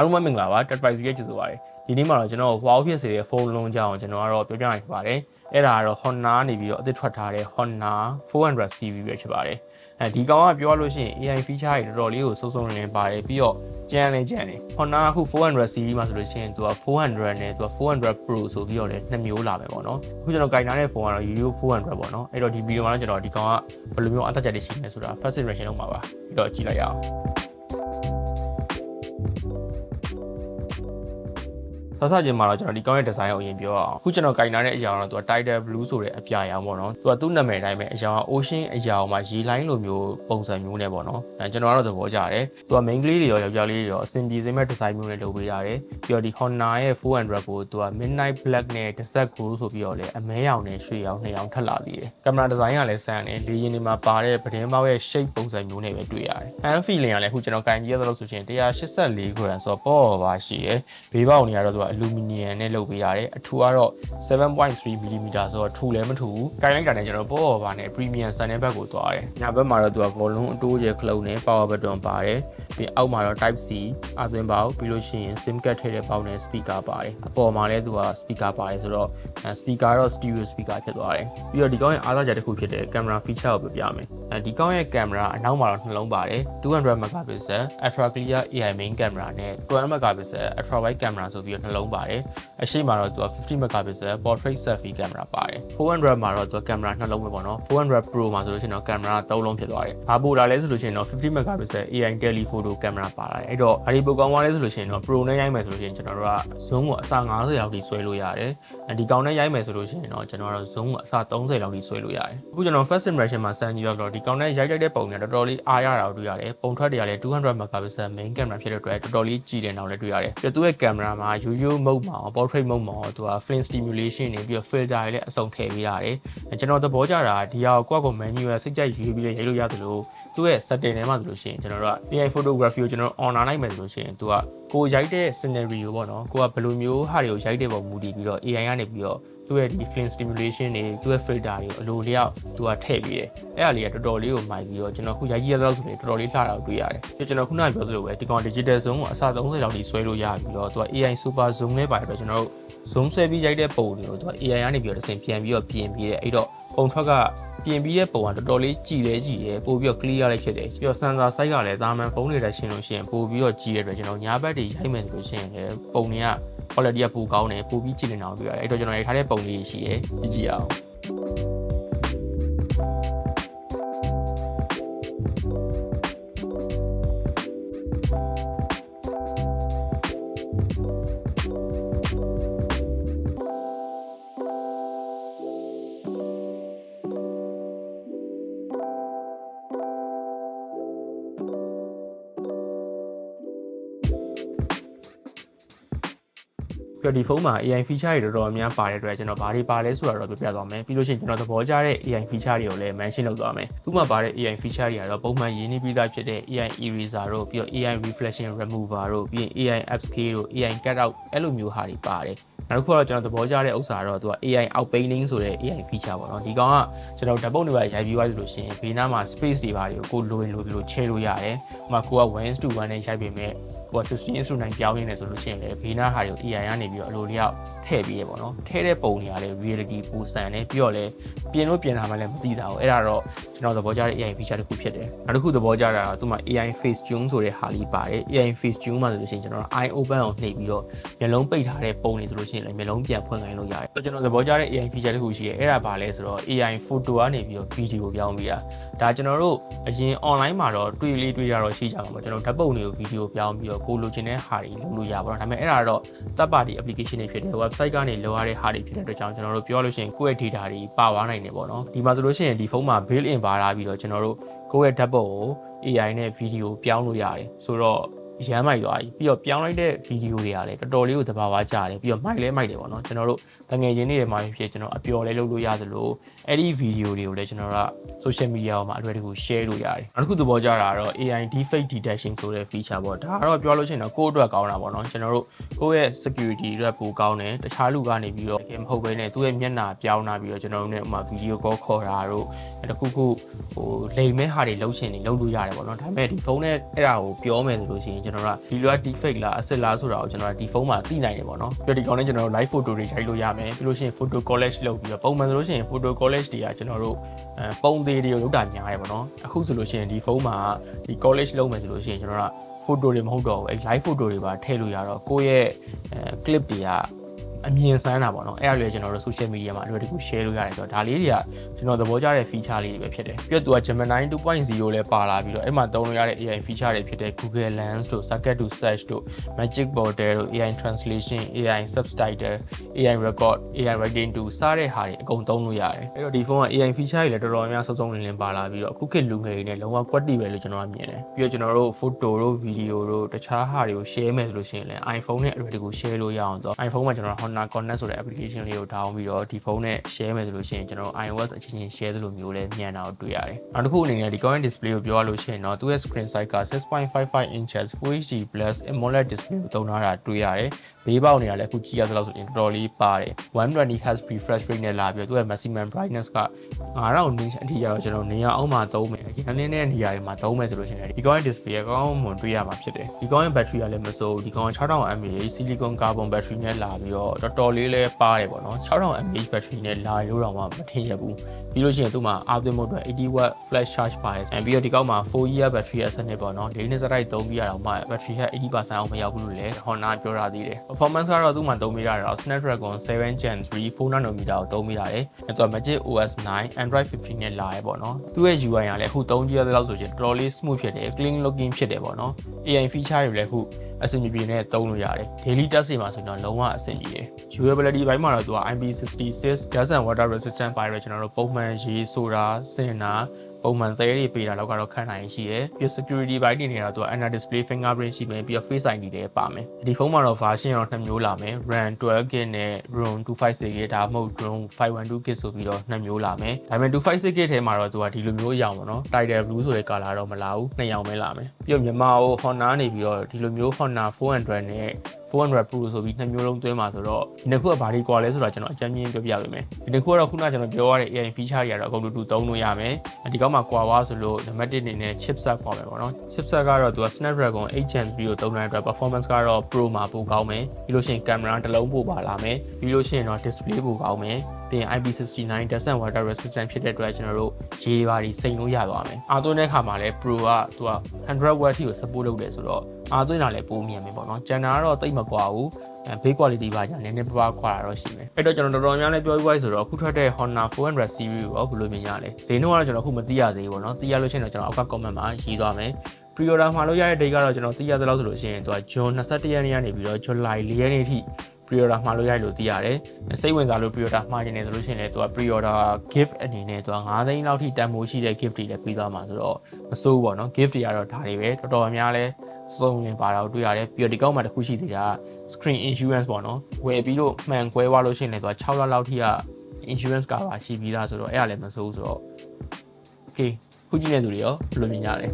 အားလုံးပဲမင်္ဂလာပါ Tech Price ရဲ့ကျေးဇူးပါတယ်ဒီနေ့မှာတော့ကျွန်တော် wow ဖြစ်စေတဲ့ဖုန်းလုံးကြောင်းကျွန်တော်ကတော့ပြောပြနိုင်ပါတယ်အဲ့ဒါကတော့ Honda နေပြီးတော့အသစ်ထွက်ထားတဲ့ Honda 400 CV ပဲဖြစ်ပါတယ်အဲဒီကောင်ကပြောလို့ရှိရင် AI feature တွေတော်တော်လေးကိုစုံစုံလင်လင်ပါတယ်ပြီးတော့ကြမ်းလည်းကြမ်းတယ် Honda အခု400 CV မှာဆိုလို့ရှိရင်သူက400နဲ့သူက400 Pro ဆိုပြီးတော့လည်းနှစ်မျိုးလာမယ်ပေါ့နော်အခုကျွန်တော်ကင်ထားတဲ့ဖုန်းကတော့ Udio 400ပေါ့နော်အဲ့တော့ဒီဗီဒီယိုမှာတော့ကျွန်တော်ဒီကောင်ကဘယ်လိုမျိုးအသက်ချက်တွေရှိနေဆိုတာ first impression လုံးပါပါပြီးတော့ကြည့်လိုက်ရအောင် ဆောက်ဆချင်းမှာတော့ကျွန်တော်ဒီကောင်းရဲ့ဒီဇိုင်းကိုအရင်ပြောအောင်အခုကျွန်တော်ကင်ထားတဲ့အရာကတော့သူက Title Blue ဆိုတဲ့အပြာရောင်ပေါ့နော်သူကသူ့နာမည်တိုင်းပဲအရာက Ocean အရာမှာရေလိုင်းလိုမျိုးပုံစံမျိုးနဲ့ပေါ့နော်အဲကျွန်တော်ကတော့သဘောကျတယ်သူက main ကလေးတွေရောယောက်ျားလေးတွေရောအဆင်ပြေစေမဲ့ဒီဇိုင်းမျိုးနဲ့လုပ်ပေးရတယ်ပြီးတော့ဒီ Honda ရဲ့400ကိုသူက Midnight Black နဲ့ Desert Gold ဆိုပြီးတော့လေအမဲရောင်နဲ့ရွှေရောင်နှစ်ရောင်ထပ်လာပြီးတယ်ကင်မရာဒီဇိုင်းကလည်းစမ်းတယ်လေရင်တွေမှာပါတဲ့ပတင်းပေါက်ရဲ့ shape ပုံစံမျိုးနဲ့ပဲတွေ့ရတယ် hand feeling ကလည်းအခုကျွန်တော်ကင်ကြည့်ရသလိုဆိုရင်184 gram ဆိုတော့ပေါ့ပါရှိရယ်ဘေးပေါက်နေရတော့သူကအလူမီနီယံနဲ့လုပ်ပေးရတယ်အထူကတော့7.3 mm ဆိုတော့ထူလည်းမထူဘူးကင်လိုက်တာနဲ့ကျွန်တော်ပေါ့ပါနဲ့ premium ဆန်တဲ့ဘက်ကိုသွားတယ်ညာဘက်မှာတော့သူက volume အတိုးကျယ်ခလုံးနဲ့ power button ပါတယ်ပြီးအောက်မှာတော့ type C အသွင်ပေါက်ပြီးလို့ရှိရင် sim card ထည့်တဲ့ပေါက်နဲ့ speaker ပါတယ်အပေါ်မှာလည်းသူက speaker ပါတယ်ဆိုတော့ speaker တော့ stereo speaker ဖြစ်သွားတယ်ပြီးတော့ဒီကောင်းရဲ့အားသာချက်တစ်ခုဖြစ်တဲ့ camera feature ကိုပြောပြမယ်အဲဒီကောင်းရဲ့ camera အနောက်မှာတော့နှလုံးပါတယ်200 megapixel ultra clear AI main camera နဲ့12 megapixel ultra wide camera ဆိုပြီးတော့နှလုံးပါတယ်အရှိမတော့သူက50 megapixel portrait selfie camera ပါတယ်400မှာတော့သူက camera နှလုံးပဲပေါ့နော်400 pro မှာဆိုလို့ရှိရင်တော့ camera 3လုံးဖြစ်သွားတယ်ဘာပို့တာလဲဆိုလို့ရှိရင်တော့50 megapixel AI telephoto camera ပါလာတယ်အဲ့တော့အဒီပိုကောင်းသွားလဲဆိုလို့ရှိရင်တော့ pro နဲ့ရိုက်မယ်ဆိုလို့ရှိရင်ကျွန်တော်တို့က zoom ကိုအစ90လောက်ထိဆွဲလို့ရတယ်ဒီကောင်နဲ့ရိုက်မယ်ဆိုလို့ရှိရင်တော့ကျွန်တော်တို့ zoom ကိုအစ30လောက်ထိဆွဲလို့ရတယ်အခုကျွန်တော် first impression မှာစမ်းကြည့်တော့ဒီကောင်နဲ့ရိုက်လိုက်တဲ့ပုံနဲ့တော်တော်လေးအားရတာကိုတွေ့ရတယ်ပုံထွက်တွေကလည်း200 megapixel main camera ဖြစ်တဲ့အတွက်တော်တော်လေးကြည်တယ်အောင်လည်းတွေ့ရတယ်ပြီးတော့သူ့ရဲ့ camera မှာ UU mode မှာ portrait mode မှာသူက flame stimulation နေပြီးတော့ filter တွေလည်းအစုံထည့်ပေးရတယ်ကျွန်တော်သဘောကျတာဒီဟာကိုကိုယ့်ကို manual စိတ်ကြိုက်ရွေးပြီးရိုက်လို့ရတယ်လို့သူ့ရဲ့ setting ထဲမှာဆိုလို့ရှိရင်ကျွန်တော်တို့က AI photography ကိုကျွန်တော် on လိုက်မယ်ဆိုလို့ရှိရင်သူကကိုရိုက်တဲ့ scenario ပေါ့နော်ကိုကဘယ်လိုမျိုးဟာတွေကိုရိုက်တဲ့ပုံမူတည်ပြီးတော့ AI ကနေပြီးတော့ သူ့ရဲ့ဒီ flame stimulation တွေသူ့ရဲ့ filter တွေကိုအလိုလျောက်သူကထည့်ပြီးတယ်အဲ့ဒါလေးကတော်တော်လေးကိုမိုက်ပြီးတော့ကျွန်တော်ခုရိုက်ကြည့်ရတော့ဆိုရင်တော်တော်လေးလှတာကိုတွေ့ရတယ်ပြီးကျွန်တော်ခုနကပြောသလိုပဲဒီကောင် digital zoom ကိုအစ30လောက်ထိဆွဲလို့ရပြီးတော့သူက AI super zoom နဲ့ပါတယ်ပဲကျွန်တော်တို့ zoom ဆွဲပြီးရိုက်တဲ့ပုံတွေကိုသူက AI ကနေပြီးတော့တစ်ဆင့်ပြန်ပြီးတော့ပြင်ပြီးတယ်အဲ့တော့ပုံထွက်ကပြင်ပြီးတဲ့ပုံကတော်တော်လေးကြည်လဲကြည်တယ်ပို့ပြီးတော့ clear လိုက်ဖြစ်တယ်ပြီးတော့ sensor size ကလည်းတာမန်ဖုန်းတွေနဲ့ရှင်းလို့ရှိရင်ပို့ပြီးတော့ကြည်ရတဲ့အတွက်ကျွန်တော်ညာဘက်တွေရိုက်မယ်ဆိုလို့ရှိရင်လည်းပုံတွေက quality ကပိုကောင်းတယ်ပို့ပြီးကြည်နေတာကိုတွေ့ရတယ်အဲ့တော့ကျွန်တော်ရိုက်ထားတဲ့ပုံလေးရှိတယ်ကြည့်ကြည့်အောင် ပြီးတော့ဒီဖုန်းမှာ AI feature တွေတော်တော်များပါတယ်အတွက်ကျွန်တော်ဘာတွေပါလဲဆိုတာတော့ပြောပြသွားမယ်ပြီးလို့ရှိရင်ကျွန်တော်သဘောကျတဲ့ AI feature တွေကိုလည်း mention လုပ်သွားမယ်သူ့မှာပါတဲ့ AI feature တွေကတော့ပုံမှန်ရင်းနှီးပြီးသားဖြစ်တဲ့ AI eraser တို့ပြီးတော့ AI reflection remover တို့ပြီးရင် AI upscale တို့ AI cut out အဲ့လိုမျိုးဟာတွေပါတယ် နောက်တစ်ခုကတော့ကျွန်တော်သဘောကျတဲ့ဥစ္စာတော့သူက AI outpainting ဆိုတဲ့ AI feature ပေါ့နော်ဒီကောင်ကကျွန်တော်ဓာတ်ပုံတွေပါရိုက်ပြီးသွားပြီလို့ရှိရင်ဘေးနားမှာ space တွေပါတွေကိုကိုလိုရင်လိုပြီးလို့ချဲလို့ရတယ်ဟိုမှာကိုက1 to 1နဲ့ရိုက်ပေမဲ့ဟို16 to 9ပြောင်းနေတယ်ဆိုလို့ရှိရင်လည်းဘေးနားဟာတွေကို AI ကနေပြီးတော့အလိုလျောက်ထည့်ပြီးရပေါ့နော်ထည့်တဲ့ပုံတွေကလည်း reality ပူဆန်တယ်ပြီးတော့လည်းပြင်လို့ပြင်တာမှလည်းမသိတာဘူးအဲ့ဒါတော့ကျွန်တော်သဘောကျတဲ့ AI feature တစ်ခုဖြစ်တယ်နောက်တစ်ခုသဘောကျတာကသူ့မှာ AI face tune ဆိုတဲ့ဟာလေးပါတယ် AI face tune မှာဆိုလို့ရှိရင်ကျွန်တော် eye open အောင်နှိပ်ပြီးတော့မျက်လုံးပိတ်ထားတဲ့ပုံတွေဆိုလို့ရှိရင်လည်းမျက်လုံးပြန်ဖွင့်ခိုင်းလို့ရတယ်ကျွန်တော်သဘောကျတဲ့ AI feature တစ်ခုရှိတယ်အဲ့ဒါဘာလဲဆိုတော့ AI photo ကနေပြီးတော့ video ပြောင်းပြီးတာဒါကျွန်တော်တို့အရင် online မှာတော့တွေ့လေးတွေ့ရတော့ရှိကြမှာပေါ့ကျွန်တော်ဓာတ်ပုံတွေကို video ပြောင်းပြီးတော့ကိုလိုချင်တဲ့ဟာတွေလုပ်လို့ရပါတော့ဒါပေမဲ့အဲ့ဒါတော့တပ်ပါတီ application တွေဖြစ်တယ် website ကနေလိုရတဲ့ဟာတွေဖြစ်တဲ့အတွက်ကြောင့်ကျွန်တော်တို့ပြောလို့ရှိရင်ကိုယ့်ရဲ့ data တွေပါသွားနိုင်တယ်ပေါ့နော်ဒီမှာဆိုလို့ရှိရင်ဒီဖုန်းမှာ built in ပါလာပြီးတော့ကျွန်တော်တို့ကိုယ့်ရဲ့ဓာတ်ပုံကို AI နဲ့ video ပြောင်းလို့ရတယ်ဆိုတော့ ရမ်းမိုက်သွားပြီပြီးတော့ပြောင်းလိုက်တဲ့ဗီဒီယိုတွေကလည်းတော်တော်လေးကိုသဘာဝကျတယ်ပြီးတော့မိုက်လဲမိုက်တယ်ပေါ့နော်ကျွန်တော်တို့တငယ်ချင်းတွေထဲမှာဖြစ်ကျွန်တော်အပျော်လဲလုပ်လို့ရသလိုအဲ့ဒီဗီဒီယိုတွေကိုလည်းကျွန်တော်တို့က social media ပေါ်မှာအလွယ်တကူ share လို့ရတယ်နောက်တစ်ခုသဘောကျတာကတော့ AI deepfake detection ဆိုတဲ့ feature ပေါ့ဒါကတော့ပြောလို့ရှိရင်တော့ကိုယ့်အတွက်ကောင်းတာပေါ့နော်ကျွန်တော်တို့ကိုယ့်ရဲ့ security အတွက်ပိုကောင်းတယ်တခြားလူကနေပြီးတော့မဟုတ်ဘဲနဲ့သူ့ရဲ့မျက်နှာပြောင်းလာပြီးတော့ကျွန်တော်တို့ ਨੇ ဥမာ video call ခေါ်တာတို့တခုခုဟိုလိမ်မဲ့ဟာတွေလှုပ်ရှင်နေလှုပ်လို့ရတယ်ပေါ့နော်ဒါပေမဲ့ဒီဖုန်းနဲ့အဲ့ဒါကိုပြောမယ်ဆိုလို့ရှိရင်ကျွန်ကျွန်တော်တို့ကဒီလိုက deepfake လား asset လားဆိုတာကိုကျွန်တော်ကဒီဖုန်းမှာသိနိုင်တယ်ပေါ့နော်ပြီးတော့ဒီကောင်နဲ့ကျွန်တော်တို့ live photo တွေရိုက်လို့ရမယ်ပြီးလို့ရှိရင် photo collage လုပ်ပြီးတော့ပုံမှန်ဆိုလို့ရှိရင် photo collage တွေကကျွန်တော်တို့အဲပုံသေးတွေကိုလုပ်တာများတယ်ပေါ့နော်အခုဆိုလို့ရှိရင်ဒီဖုန်းမှာဒီ collage လုပ်မယ်ဆိုလို့ရှိရင်ကျွန်တော်တို့က photo တွေမဟုတ်တော့ဘူးအဲ live photo တွေပါထည့်လို့ရတော့ကိုယ့်ရဲ့အဲ clip တွေက အမြင်ဆန်းတာပေါ့နော်အဲ့ဒါတွေကျွန်တော်တို့ social media မှာအလွယ်တကူ share လုပ်ရတယ်ဆိုတော့ဒါလေးတွေကကျွန်တော်သဘောကျတဲ့ feature လေးတွေပဲဖြစ်တယ်ပြီးတော့သူက Gemini 2.0လည်းပါလာပြီးတော့အဲ့မှာသုံးလို့ရတဲ့ AI feature တွေဖြစ်တဲ့ Google Lens တို့ Circuit to Search တို့ Magic Border တို့ AI translation AI subtitle AI record AI writing to စတဲ့ဟာတွေအကုန်သုံးလို့ရတယ်အဲ့တော့ဒီဖုန်းက AI feature တွေလည်းတော်တော်များများစုံစုံလင်လင်ပါလာပြီးတော့အခုခေတ်လူငယ်တွေနဲ့လုံးဝကွက်တီပဲလို့ကျွန်တော်ကမြင်တယ်ပြီးတော့ကျွန်တော်တို့ photo တို့ video တို့တခြားဟာတွေကို share မယ်ဆိုလို့ရှိရင်လည်း iPhone နဲ့အလွယ်တကူ share လို့ရအောင်ဆိုတော့ iPhone မှာကျွန်တော် Honor Connect ဆိုတဲ့ application လေးကို download ပြီးတော့ဒီဖုန်းနဲ့ share မယ်ဆိုလို့ရှိရင်ကျွန်တော် iOS အချင်းချင်း share သလိုမျိုးလည်းမြန်တာကိုတွေ့ရတယ်နောက်တစ်ခုအနေနဲ့ဒီ current display ကိုပြောရလို့ရှိရင်တော့သူ့ရဲ့ screen size က6.55 inches Full HD Plus AMOLED display ကိုသုံးထားတာတွေ့ရတယ်ဘေးပေါက်နေတာလည်းအခုကြည့်ရသလောက်ဆိုရင်တော်တော်လေးပါတယ် 120 Hz refresh rate နဲ့လာပြီးတော့သူ့ရဲ့ maximum brightness က9000 nits အထိရတော့ကျွန်တော်နေရာအောင်မှာသုံးမယ်ဒီနေ့နဲ့နေရာတွေမှာသုံးမယ်ဆိုလို့ရှိရင်ဒီကောင်းရဲ့ display ကကောင်းမွန်တွေ့ရမှာဖြစ်တယ်ဒီကောင်းရဲ့ battery ကလည်းမစိုးဒီကောင်း6000 mAh silicon carbon battery နဲ့လာပြီးတော့တော်တော်လေးလည်းပါတယ်ပေါ့နော်6000 mAh battery နဲ့လာလို့တော့မှမထင်ရဘူးပြီးလို့ရှိရင်သူ့မှာအားသွင်းမှုအတွက်80 watt flash charge ပါတယ်။ပြီးတော့ဒီကောက်မှာ 4 year battery ရဲ့စနစ်ပေါ့နော်။ဒီနေ့စတိုက်သုံးပြီးရတော့မှ battery က80%အောင်မရောက်ဘူးလို့လည်း Honda ပြောထားသေးတယ်။ performance ကတော့သူ့မှာသုံးပြီးရတော့ Snapdragon 7 Gen 3 4 nanometer ကိုသုံးပြီးရတယ်။အဲတော့ Magic OS 9 Android 15နဲ့လာရဲပေါ့နော်။သူ့ရဲ့ UI ကလည်းအခုသုံးကြည့်ရတဲ့လောက်ဆိုရင်တော်တော်လေး smooth ဖြစ်တယ်။ clean looking ဖြစ်တယ်ပေါ့နော်။ AI feature တွေလည်းအခု အဆင်ပြေပြေနဲ့သုံးလို့ရတယ် daily test တွေမှာဆိုရင်တော့လုံးဝအဆင်ပြေတယ် durability ဘိုင်းမှာတော့သူက IP66 dust and water resistant ပါရကျွန်တော်တို့ပုံမှန်ရေးဆိုတာစင်တာ ပုံမှန်သဲတွေပေးတာတော့ကတော့ခံနိုင်ရှိတယ်ပြီး security ဘိုင်းတွေနေတော့သူက under display fingerprint ရှိမယ်ပြီးတော့ face ID တွေပါမယ်ဒီဖုန်းမှာတော့ version တော့နှစ်မျိုးလာမယ် RAM 12GB နဲ့ ROM 256GB ဒါမှမဟုတ် ROM 512GB ဆိုပြီးတော့နှစ်မျိုးလာမယ်ဒါပေမဲ့ 256GB ထဲမှာတော့သူကဒီလိုမျိုးအရောင်ပေါ့နော် Title Blue ဆိုတဲ့ color တော့မလာဘူးနှစ်ရောင်ပဲလာမယ်ပြီးတော့မြန်မာဟို Honor နေပြီးတော့ဒီလိုမျိုး Honor 400နဲ့ 400 Pro ဆိုပြီးနှစ်မျိုးလုံးသွင်းมาဆိုတော့ဒီနှစ်ခုကဘာတွေကွာလဲဆိုတော့ကျွန်တော်အကြမ်းမြင်ပြောပြပေးမယ်ဒီနှစ်ခုကတော့ခုနကကျွန်တော်ပြောရတဲ့ AI feature တွေကတော့အကုန်လုံးတူသုံးလို့ရမယ်ဒီကောက်မှာကွာဝါဆိုလို့နံပါတ်1အနေနဲ့ chipset ကွာမယ်ပေါ့နော် chipset ကတော့သူက Snapdragon 8 Gen 3ကိုသုံးတဲ့အတွက် performance ကတော့ Pro မှာပိုကောင်းမယ်ပြီးလို့ရှိရင် camera တစ်လုံးပိုပါလာမယ်ပြီးလို့ရှိရင်တော့ display ပိုကောင်းမယ် ပြီးရင် IP69 dust and water resistant ဖြစ်တဲ့အတွက်ကျွန်တော်တို့ရေပါတွေစိန်လို့ရသွားမယ်အားသွင်းတဲ့အခါမှာလည်း Pro ကသူက100 watt ထိကို support လုပ်တယ်ဆိုတော့အားသွင်းတာလည်းပိုမြန်မယ်ပေါ့နော်ကျန်တာကတော့တိတ်မကွာဘူးဘေး quality ပါညာနည်းနည်းပါးပါးခွာတာတော့ရှိမယ်အဲ့တော့ကျွန်တော်တော်တော်များများလည်းပြောပြဆိုတော့အခုထွက်တဲ့ Honor 400 series ကိုဘယ်လိုမြင်ရလဲဈေးနှုန်းကတော့ကျွန်တော်အခုမသိရသေးဘူးပေါ့နော်သိရလို့ရှိရင်တော့ကျွန်တော်အောက်က comment မှာရေးသွားမယ် pre-order မှာလို့ရတဲ့ date ကတော့ကျွန်တော်သိရသလောက်ဆိုလို့ရှိရင်သူက June 21ရက်နေ့ကနေပြီးတော့ July 4ရက်နေ့ထိ pre-order မှာလို့ရလို့သိရတယ်စိတ်ဝင်စားလို့ pre-order မှာနေတယ်ဆိုလို့ရှိရင်လည်းသူက pre-order gift အနေနဲ့သူက9သိန်းလောက်ထိတန်ဖိုးရှိတဲ့ gift တွေလည်းပေးသွားမှာဆိုတော့မစိုးဘူးပေါ့နော် gift တွေကတော့ဒါတွေပဲတော်တော်များလဲစုံလင်ပါတော့တွေ့ရတယ်ပြီးတော့ဒီကောက်မှာတစ်ခုရှိသေးတာ screen insurance ပေါ့နော်ဝယ်ပြီးတော့မှန်ကွဲသွားလို့ရှိရင်လည်းသူက6လလောက်ထိက insurance cover ရှိပြီးသားဆိုတော့အဲ့ဒါလည်းမစိုးဘူးဆိုတော့ okay ခုကြည့်နေသူတွေရောဘယ်လိုမြင်ကြလဲ